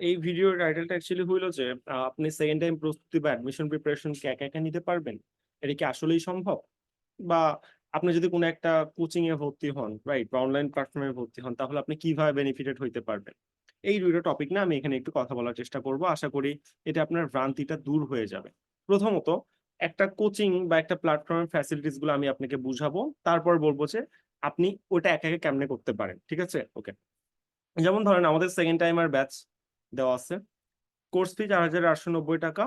এই ভিডিওর টাইটেলটা অ্যাকচুয়ালি হইল যে, আপনি সেকেন্ড টাইম প্রস্তুতি বা অ্যাডমিশন প্রিপারেশন কি একা, একা নিতে পারবেন? এটা কি আসলেই সম্ভব? বা আপনি যদি কোনো একটা কোচিং এ ভর্তি হন, রাইট? বা অনলাইন প্ল্যাটফর্ম ভর্তি হন, তাহলে আপনি কীভাবে বেনিফিটেড হইতে পারবেন? এই ২ টা টপিক না আমি এখানে একটু কথা বলার চেষ্টা করব। আশা করি এটা আপনার ভ্রান্তিটা দূর হয়ে যাবে। প্রথমত একটা কোচিং বা একটা প্ল্যাটফর্মের ফ্যাসিলিটিসগুলো আমি আপনাকে বুঝাবো। তারপর বলব যে আপনি ওটা একা, একা কেমনে করতে পারেন। ঠিক আছে? ওকে। যেমন ধরেন আমাদের সেকেন্ড টাইমার ব্যাচ দেওয়া আছে। কোর্স ফি ৳৪,৮৯০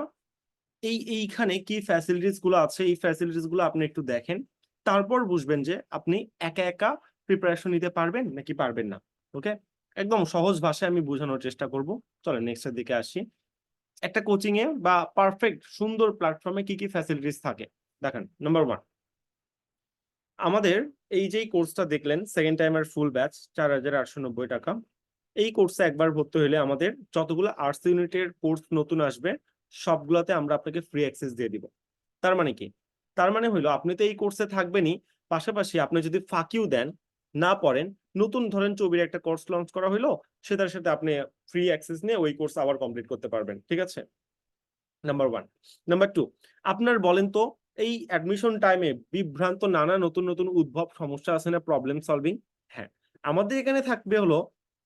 এই এইখানে কি ফ্যাসিলিটিসগুলো আছে, এই ফ্যাসিলিটিসগুলো আপনি একটু দেখেন। তারপর বুঝবেন যে আপনি একা, একা প্রিপারেশন নিতে পারবেন নাকি পারবেন না। ওকে? একদম সহজ ভাষায় আমি বোঝানোর চেষ্টা করব। চলেন নেক্সট এর দিকে আসি। একটা কোচিং এ বা পারফেক্ট সুন্দর প্ল্যাটফর্মে কি, কি ফ্যাসিলিটিস থাকে? দেখেন নাম্বার ওয়ান আমাদের এই যে কোর্সটা দেখলেন সেকেন্ড টাইমার ফুল ব্যাচ ৳৪,৮৯০ এই কোর্সে একবার ভর্তি হইলে আমাদের যতগুলো আর্টস ইউনিটের কোর্স নতুন আসবে সবগুলোতে আমরা আপনাকে ফ্রি অ্যাক্সেস দিয়ে দিব। তার মানে কি? তার মানে হইল আপনি তো এই কোর্সে থাকবেনই, পাশাপাশি আপনি যদি ফাঁকিও দেন, না পড়েন, নতুন ধরেন চবির একটা কোর্স লঞ্চ করা হইল, সেটার সাথে আপনি ফ্রি অ্যাক্সেস নিয়ে ওই কোর্স আবার কমপ্লিট করতে পারবেন। ঠিক আছে? নাম্বার ওয়ান নাম্বার টু আপনার বলেন তো এই অ্যাডমিশন টাইমে বিভ্রান্ত নানা নতুন, নতুন উদ্ভব সমস্যা আছে না প্রবলেম সলভিং? হ্যাঁ, আমাদের এখানে থাকবে হলো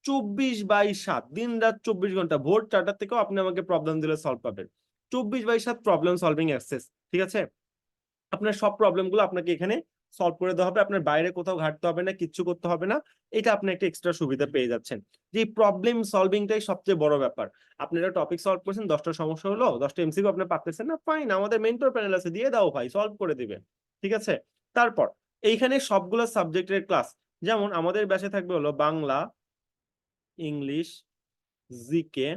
২৪/৭ দিন-রাত ২৪ ঘণ্টা ভোর ৪ টা থেকেও আপনি আমাকে প্রবলেম দিলে সলভ পাবেন। ২৪/৭ প্রবলেম সলভিং অ্যাক্সেস। ঠিক আছে? আপনার সব প্রবলেমগুলো আপনাকে এখানে সলভ করে দেওয়া হবে। আপনার বাইরে কোথাও ঘাটতে হবে না, কিচ্ছু করতে হবে না। এটা আপনি একটা এক্সট্রা সুবিধা পেয়ে যাচ্ছেন। যে প্রবলেম সলভিংটাই সবচেয়ে বড় ব্যাপার। আপনি একটা টপিক সলভ করছেন, দশটা সমস্যা হলো, ১০ টা এমসিকিউ আপনি পারতেছেন না, ফাইন আমাদের মেন্টর প্যানেল আছে দিয়ে দাও ভাই সলভ করে দিবে। ঠিক আছে? তারপর এইখানে সবগুলা সাবজেক্টের ক্লাস। যেমন আমাদের ব্যাচে থাকবে হলো বাংলা, ইংলিশ, জিকে,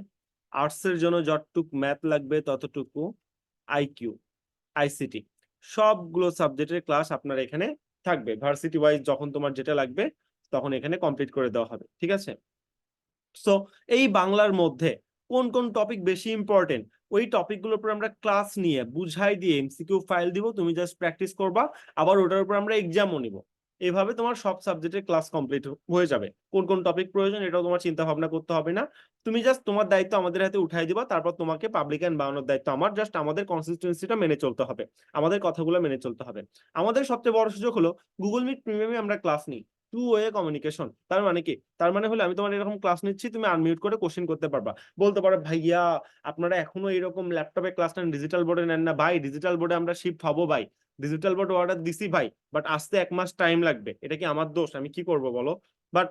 আর্টস এর জন্য যতটুক ম্যাথ লাগবে ততটুকু, আইকিউ, আইসিটি সবগুলো সাবজেক্টের ক্লাস আপনার এখানে থাকবে। ভার্সিটি ওয়াইজ যখন তোমার যেটা লাগবে তখন এখানে কমপ্লিট করে দেওয়া হবে। ঠিক আছে? সো এই বাংলার মধ্যে কোন, কোন টপিক বেশি ইম্পোর্টেন্ট ওই টপিকগুলোর উপর আমরা ক্লাস নিয়ে বুঝাই দিয়ে এমসিকিউ ফাইল দিব। তুমি জাস্ট প্র্যাকটিস করবা। আবার ওটার উপর আমরা এক্সামও নিব। এভাবে তোমার সব সাবজেক্টের ক্লাস কমপ্লিট হয়ে যাবে। কোন, কোন টপিক প্রয়োজন এটাও তোমার চিন্তা ভাবনা করতে হবে না। তুমি জাস্ট তোমার দায়িত্ব আমাদের হাতে উঠাই দিবা। তারপর তোমাকে পাবলিক অ্যান্ড বানানোর দায়িত্ব আমার। জাস্ট আমাদের কনসিস্টেন্সিটা মেনে চলতে হবে। আমাদের কথাগুলো মেনে চলতে হবে। আমাদের সবচেয়ে বড় সুযোগ হলো Google Meet প্রিমিয়ামে আমরা ক্লাস নিই। Two way communication. তার মানে কি? তার মানে হলো আমি তোমার এরকম ক্লাস নিচ্ছি, তুমি আনমিউট করে কোয়েশ্চেন করতে পারবা। বলতে পারো, "ভাইয়া আপনারা এখনও এরকম ল্যাপটপে ক্লাস নেন, ডিজিটাল বোর্ডে নেন না।" ভাই ডিজিটাল বোর্ডে আমরা শিফট হব ভাই। ডিজিটাল বোর্ড অর্ডার দিছি ভাই। বাট আসতে এক মাস টাইম লাগবে। এটা কি আমার দোষ? আমি কি করব বলো? বাট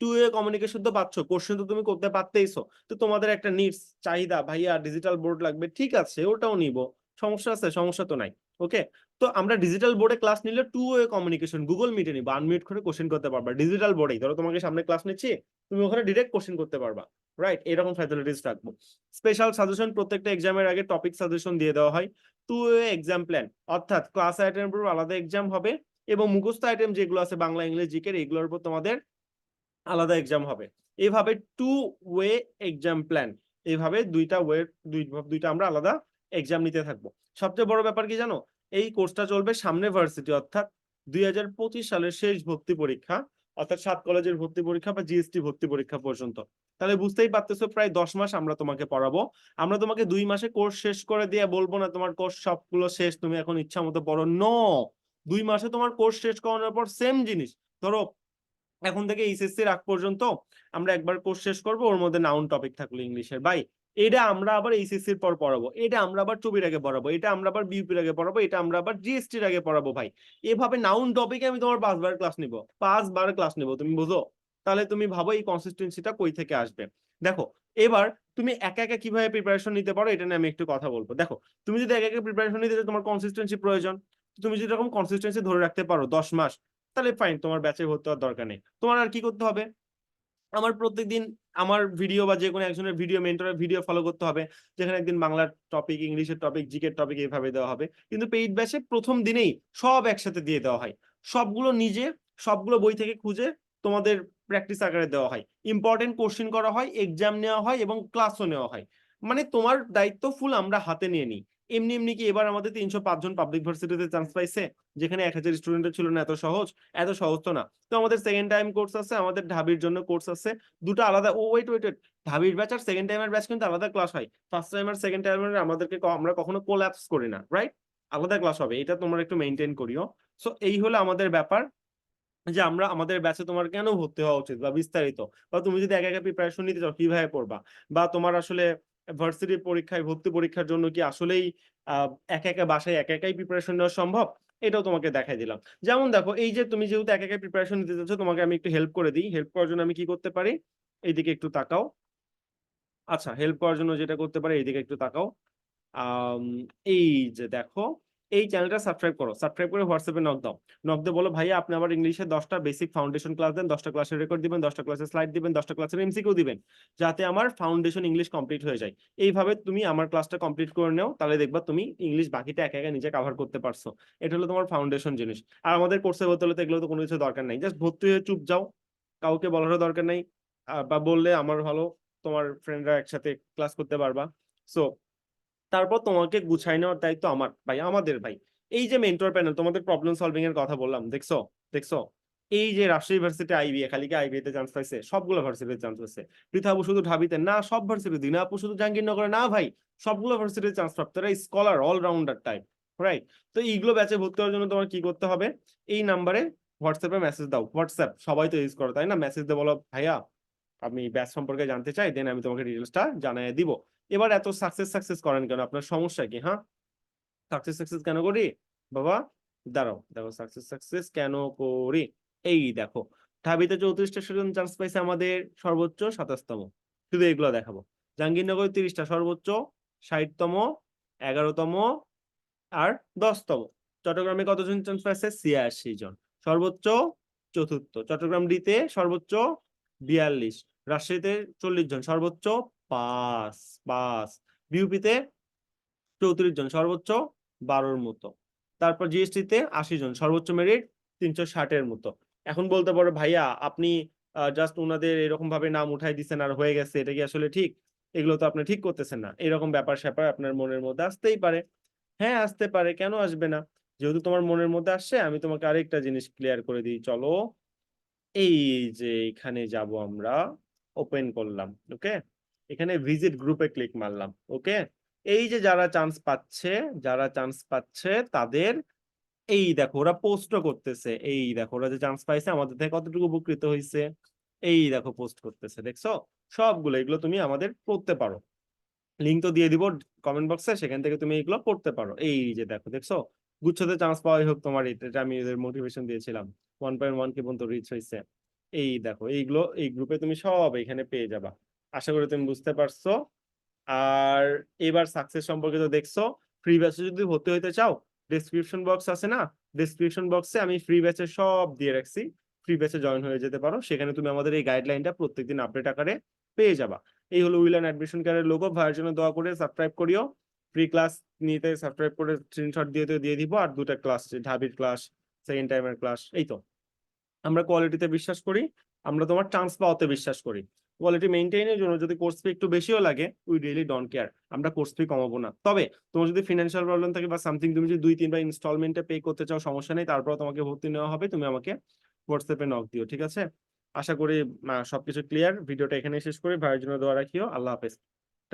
টু ওয়ে কমিউনিকেশন তো পাচ্ছ। কোশ্চেন তো তুমি করতে পারতেইছো। তো তোমাদের একটা নিডস, চাহিদা, "ভাইয়া ডিজিটাল বোর্ড লাগবে।" ঠিক আছে, ওটাও নিব সমস্যা আছে? সমস্যা তো নাই। ওকে? তো আমরা ডিজিটাল বোর্ডে ক্লাস নিলে টু ওয়ে কমিউনিকেশন গুগল মিটে নিবো। আনমিউট করে কোশ্চেন করতে পারবা। ডিজিটাল বোর্ডেই। ধরো তোমাকে সামনে ক্লাস নিচ্ছি, তুমি ওখানে ডিরেক্ট কোশ্চেন করতে পারবা। রাইট? এরকম ফ্যাসিলিটিস রাখব। স্পেশাল সাজেশন প্রত্যেকটা এক্সামের আগে টপিক সাজেশন দিয়ে দেওয়া হয়। টু ওয়ে এক্সাম প্ল্যান অর্থাৎ ক্লাস আইটেমের উপর আলাদা এক্সাম হবে এবং মুখস্থ আইটেম যেগুলো আছে বাংলা, ইংলিশ, জিকে এগুলোর উপর তোমাদের আলাদা এক্সাম হবে। এভাবে টু ওয়ে এক্সাম প্ল্যান। এভাবে দুইটা ওয়ে ২ ২ আমরা আলাদা এক্সাম নিতে থাকব। সবচেয়ে বড় ব্যাপার কি জানো? এই কোর্সটা চলবে সামনে ভার্সিটি অর্থাৎ ২০২৫ সালের শেষ ভর্তি পরীক্ষা অর্থাৎ সাত কলেজের ভর্তি পরীক্ষা বা জিএসটি ভর্তি পরীক্ষা পর্যন্ত। তাহলে বুঝতেই পারতেছো প্রায় ১০ মাস আমরা তোমাকে পড়াবো। আমরা তোমাকে দুই মাসে কোর্স শেষ করে দিয়ে বলব না তোমার কোর্স সবগুলো শেষ, তুমি এখন ইচ্ছামত পড়ো। ন দুই মাসে তোমার কোর্স শেষ করানোর পর সেম জিনিস। ধরো এখন থেকে এইচএসসি আগ পর্যন্ত আমরা একবার কোর্স শেষ করব ওর মধ্যে নাউন টপিক থাকল ইংলিশের। ভাই এটা আমরা আবার এইচএসসি এর পর পড়াবো। এটা আমরা আবার চবির আগে পড়াবো। এটা আমরা আবার বিউপির আগে পড়াবো। এটা আমরা আবার জিএসটির আগে পড়াবো ভাই। এভাবে নাউন টপিকে আমি তোমার ৫ বার ক্লাস নিব। ৫ বার ক্লাস নিব। তুমি বুঝো? তাহলে তুমি ভাবো এই কনসিস্টেন্সিটা কই থেকে আসবে। দেখো এবার তুমি একা, একা কীভাবে প্রিপারেশন নিতে পারো এটা নিয়ে আমি একটু কথা বলব দেখো তুমি যদি একা, একা প্রিপারেশন নিতে তোমার কনসিস্টেন্সি প্রয়োজন। তুমি যদি এরকম কনসিস্টেন্সি ধরে রাখতে পারো ১০ মাস তাহলে ফাইন তোমার ব্যাচে ভর্তি হওয়ার দরকার নেই। তোমার আর কি করতে হবে? আমার প্রত্যেকদিন আমার ভিডিও বা যে কোনো একজনের ভিডিও মেন্টরের ভিডিও ফলো করতে হবে। যেখানে একদিন বাংলার টপিক, ইংলিশের টপিক, জিকের টপিক এভাবে দেওয়া হবে। কিন্তু পেইড ব্যাচে প্রথম দিনেই সব একসাথে দিয়ে দেওয়া হয়। সবগুলো নিজে সবগুলো বই থেকে খুঁজে তোমাদের প্র্যাকটিস আকারে দেওয়া হয়। ইম্পোর্টেন্ট কোয়েশ্চেন করা হয়, এক্সাম নেওয়া হয় এবং ক্লাসও নেওয়া হয়। মানে তোমার দায়িত্ব ফুল আমরা হাতে নিয়ে নিই এমনি এমনি কি এবার আমাদের তিনশো পাঁচজন পাবলিক ভার্সিটিতে চান্স পাইছে? যেখানে এক হাজার স্টুডেন্টের ছিল না, এত সহজ? এত সহজ তো না। তো আমাদের সেকেন্ড টাইম কোর্স আছে, আমাদের ঢাবির জন্য কোর্স আছে। দুটো আলাদা, ও ওয়েট ওয়েট ওয়েট ঢাবির ব্যাচ আর সেকেন্ড টাইমের ব্যাচ কিন্তু আলাদা ক্লাস হয়। ফার্স্ট টাইম আর সেকেন্ড টাইমের আমাদেরকে আমরা কখনো কোল্যাপস করি না রাইট আলাদা ক্লাস হবে, এটা তোমরা একটু মেনটেন করিও। সো এই হলো আমাদের ব্যাপার যে আমরা, আমাদের ব্যাচে তোমার কেন ভর্তি হওয়া উচিত বা বিস্তারিত? বা তুমি যদি একা একা প্রিপারেশন নিতে চাও, কীভাবে পড়বা? বা তোমার আসলে ভার্সিটি পরীক্ষায়, ভর্তি পরীক্ষার জন্য কি আসলেই এক একা বাসায় এক একাই প্রিপারেশন নেওয়া সম্ভব? এটাও তোমাকে দেখাই দিলাম। যেমন দেখো, এই যে তুমি যেহেতু এক একাই প্রিপারেশন নিতে চাচ্ছ, তোমাকে আমি একটু হেল্প করে দিই। হেল্প করার জন্য আমি কি করতে পারি? এইদিকে একটু তাকাও। আচ্ছা হেল্প করার জন্য যেটা করতে পারি, এইদিকে একটু তাকাও। এই যে দেখো এই চ্যানেলটা সাবস্ক্রাইব করো। সাবস্ক্রাইব করে হোয়াটসঅ্যাপে নক দাও। নক দিয়ে বলো, ভাইয়া, আপনি আবার ইংলিশে দশটা বেসিক ফাউন্ডেশন ক্লাস দেন, দশটা ক্লাসের রেকর্ড দিবেন, দশটা ক্লাসের স্লাইড দিবেন, দশটা ক্লাসের এমসিকিউ দিবেন, যাতে আমার ফাউন্ডেশন ইংলিশ কমপ্লিট হয়ে যায়। এইভাবে তুমি আমার ক্লাসটা কমপ্লিট করে নাও, তাহলে দেখবা তুমি ইংলিশ বাকিটা একা একা নিজে কাভার করতে পারছ। এটা হলো তোমার ফাউন্ডেশন জিনিস। আর আমাদের কোর্সে ভর্তি হলে তো এগুলো তো কোনো কিছু দরকার নাই। জাস্ট ভর্তি হয়ে চুপ যাও। কাউকে বলারও দরকার নাই। বা বললে আমার ভালো, তোমার ফ্রেন্ডরা একসাথে ক্লাস করতে পারবা। সো তারপর তোমাকে গুছাই নেওয়ার দায়িত্ব আমার ভাই, আমাদের ভাই। এই যে মেন্টর প্যানেল তোমাদের প্রবলেম সলভিং এর কথা বললাম, দেখছ? দেখছ? এই যে রাজশাহী ভার্সিটি আইবিএ খালি কি আইবিএ তে চান্স পাইছে? সবগুলো ভার্সিটিতে চান্স পাইছে। পৃথা আপু শুধু ঢাবিতে, না, সব ভার্সিটি দিনা আপু শুধু জাহাঙ্গীরনগরে, না, ভাই, সবগুলো ভার্সিটিতে চান্স প্রাপ্ত স্কলার অলরাউন্ডার টাইপ রাইট তো এইগুলো ব্যাচে ভর্তি হওয়ার জন্য তোমার কি করতে হবে? এই নাম্বারে হোয়াটসঅ্যাপে মেসেজ দাও। হোয়াটসঅ্যাপ সবাই তো ইউজ করো, তাই না? মেসেজ দিয়ে বলো, ভাইয়া, আমি ব্যাচ সম্পর্কে জানতে চাই দেন আমি তোমাকে ডিটেলসটা জানিয়ে দিব। এবার এত সাকসেস সাকসেস করেন কেন? আপনার সমস্যা কি হ্যাঁ? সাকসেস সাকসেস কেন করি? বাবা, দাঁড়াও, দেখো সাকসেস সাকসেস কেন করি? এই দেখো ঢাবিতে চৌত্রিশটা স্টুডেন্ট চান্স পাইছে আমাদের সর্বোচ্চ সাতাশতম। শুধু এগুলো দেখাবো। জাহাঙ্গীরনগর তিরিশটা সর্বোচ্চ ষাটতম, এগারোতম আর দশতম। চট্টগ্রামে কতজন চান্স পাইছে? ছিয়াশি জন। সর্বোচ্চ চতুর্থ। চট্টগ্রাম ডিতে সর্বোচ্চ বিয়াল্লিশ। রাজশাহীতে চল্লিশ জন। সর্বোচ্চ পাঁচ পাঁচ। বিউপিতে চৌত্রিশ জন, সর্বোচ্চ বারোর মতো। তারপর জিএসটি তে আশি জন, সর্বোচ্চ মেরিট তিনশো ষাটের মতো। এখন বলতে পারো, ভাইয়া, আপনি জাস্ট ওনাদের এরকম ভাবে নাম উঠাই দিচ্ছেন আর হয়ে গেছে, এটা কি আসলে ঠিক? এগুলো তো আপনি ঠিক করতেছেন না। এরকম ব্যাপার স্যাপার আপনার মনের মধ্যে আসতেই পারে। হ্যাঁ আসতে পারে, কেন আসবে না? যেহেতু তোমার মনের মধ্যে আসছে, আমি তোমাকে আরেকটা জিনিস ক্লিয়ার করে দিই, চলো। এই যে এখানে যাব আমরা ওপেন করলাম ওকে এখানে ভিজিট গ্রুপে ক্লিক মারলাম ওকে এই যে যারা চান্স পাচ্ছে, যারা চান্স পাচ্ছে তাদের এই দেখো, ওরা পোস্টও করতেছে, এই দেখো, ওরা যে চান্স পাইছে আমাদের থেকে কতটুকু উপকৃত হয়েছে এই দেখো পোস্ট করতেছে, দেখছ? সবগুলো এগুলো তুমি আমাদের পড়তে পারো। লিঙ্ক তো দিয়ে দিব কমেন্ট বক্সে সেখান থেকে তুমি এগুলো পড়তে পারো। এই যে দেখো, দেখছ? গুচ্ছতে চান্স পাওয়াই হোক তোমার, এটা এটা আমি এদের মোটিভেশন দিয়েছিলাম। ওয়ান পয়েন্ট ওয়ান কে পর্যন্ত রিচ হয়েছে এই দেখো, এইগুলো, এই গ্রুপে তুমি সব এখানে পেয়ে যাবা। আশা করি তুমি বুঝতে পারছ। আর এবার সাকসেস সম্পর্কে তো দেখছ ফ্রি ব্যাচে যদি ভর্তি হইতে চাও ডেসক্রিপশন বক্স আছে না? ডেসক্রিপশন বক্সে আমি ফ্রি ব্যাচে সব দিয়ে রাখছি। ফ্রি ব্যাচে জয়েন হয়ে যেতে পারো। সেখানে তুমি আমাদের এই গাইডলাইনটা প্রত্যেকদিন আপডেট আকারে পেয়ে যাবা। এই হলো উইল অ্যাডমিশন কেয়ারের লোগো ভাইয়ের জন্য দোয়া করে সাবস্ক্রাইব করিও। ফ্রি ক্লাস নিতে সাবস্ক্রাইব করে স্ক্রিনশট দিয়ে দিয়ে দিব। আর দুটা ক্লাস ঢাবির ক্লাস সেকেন্ড টাইমের ক্লাস এই তো। আমরা কোয়ালিটিতে বিশ্বাস করি, আমরা তোমার চান্স পাওয়াতে বিশ্বাস করি। কোয়ালিটি মেনটেনের জন্য যদি কোর্স ফি একটু বেশিও লাগে উই রিয়েলি ডোন্ট কেয়ার আমরা কোর্স ফি কমাবো না। তবে তোমার যদি ফিনান্সিয়াল প্রবলেম থাকে বা সামথিং তুমি যদি দুই তিনবার ইনস্টলমেন্টে পে করতে চাও, সমস্যা নেই তারপর তোমাকে ভর্তি নেওয়া হবে, তুমি আমাকে হোয়াটসঅ্যাপে নক দিও, ঠিক আছে? আশা করি সবকিছু ক্লিয়ার ভিডিওটা এখানে শেষ করি, ভাইয়ের জন্য দোয়া রাখিও, আল্লাহ হাফেজ।